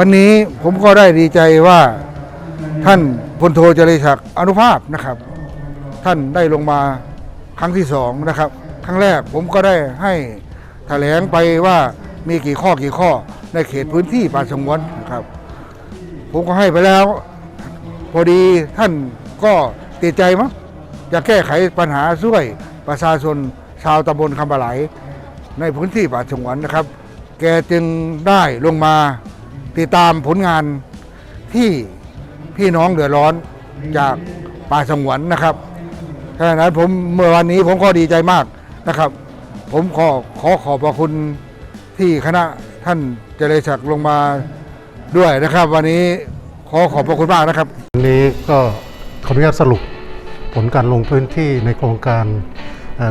วันนี้ผมก็ได้ดีใจว่าท่านพลโทเจริญศักดิ์อนุภาพนะครับ ท่านได้ลงมาครั้งที่สองนะครับ ครั้งแรกผมก็ได้ให้แถลงไปว่ามีกี่ข้อกี่ข้อในเขตพื้นที่ป่าสงวนนะครับ ผมก็ให้ไปแล้ว พอดีท่านก็ติดใจมั้งจะแก้ไขปัญหาช่วยประชาชนชาวตำบลคำปะไหล ในพื้นที่ป่าสงวนนะครับ แกจึงได้ลงมา ติดตามผลงานที่พี่น้องเดือดร้อนจากป่าสงวนนะครับฉะนั้นผมเมื่อวันนี้ผมก็ดีใจมากนะครับ ผมขอขอขอบพระคุณที่คณะท่านเจริญศักดิ์ลงมาด้วยนะครับ วันนี้ขอขอบพระคุณมากนะครับ วันนี้ก็ขออนุญาตสรุปผลการลงพื้นที่ในโครงการ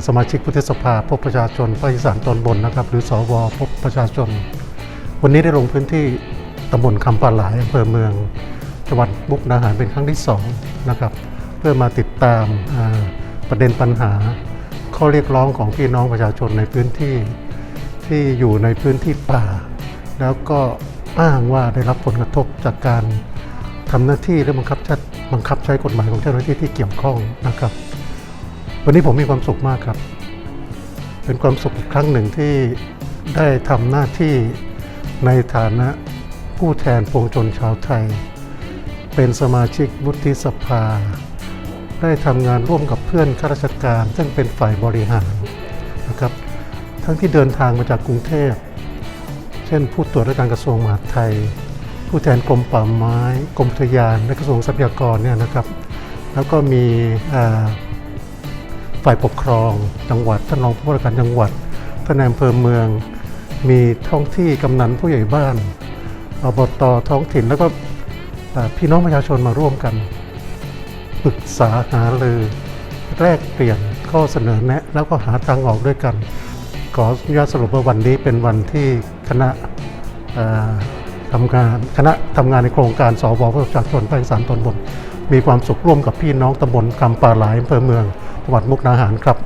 สมาชิกพุทธสภาพบประชาชนภาคอีสานตอนบนนะครับ หรือสวพบประชาชน วันนี้ได้ลงพื้นที่ ตำบลคำปาหลายอำเภอเมืองจังหวัดมุกดาหารเป็นครั้งที่สองนะครับเพื่อมาติดตามประเด็นปัญหา ข้อเรียกร้องของพี่น้องประชาชนในพื้นที่ที่อยู่ในพื้นที่ป่า แล้วก็อ้างว่าได้รับผลกระทบจากการทำหน้าที่และบังคับใช้บังคับใช้กฎหมายของเจ้าหน้าที่ที่เกี่ยวข้องนะครับ วันนี้ผมมีความสุขมากครับ เป็นความสุขอีกครั้งหนึ่งที่ได้ทำหน้าที่ในฐานะ ผู้แทนปวงชนชาวไทย เป็นสมาชิกวุฒิสภา ได้ทำงานร่วมกับเพื่อนข้าราชการ ซึ่งเป็นฝ่ายบริหารนะครับ ทั้งที่เดินทางมาจากกรุงเทพ เช่นผู้ตรวจราชการกระทรวงมหาดไทย ผู้แทนกรมป่าไม้ กรมอุทยานและกระทรวงทรัพยากรเนี่ยนะครับ แล้วก็มีฝ่ายปกครองจังหวัดท่านรองผู้ว่าการจังหวัดท่านนายอำเภอเมือง มีท้องที่กำนันผู้ใหญ่บ้าน อบตท้องถิ่นแล้วก็พี่น้องประชาชนมาร่วมกันปรึกษาหารือ แลกเปลี่ยนข้อเสนอแนะ แล้วก็หาทางออกด้วยกัน ขออนุญาตสรุปว่าวันนี้เป็นวันที่คณะทำงานคณะทำงานในโครงการสวประชาชนภาคสานตอนบน มีความสุขร่วมกับพี่น้องตำบลคำป่าหลายอำเภอเมืองจังหวัดมุกดาหารครับ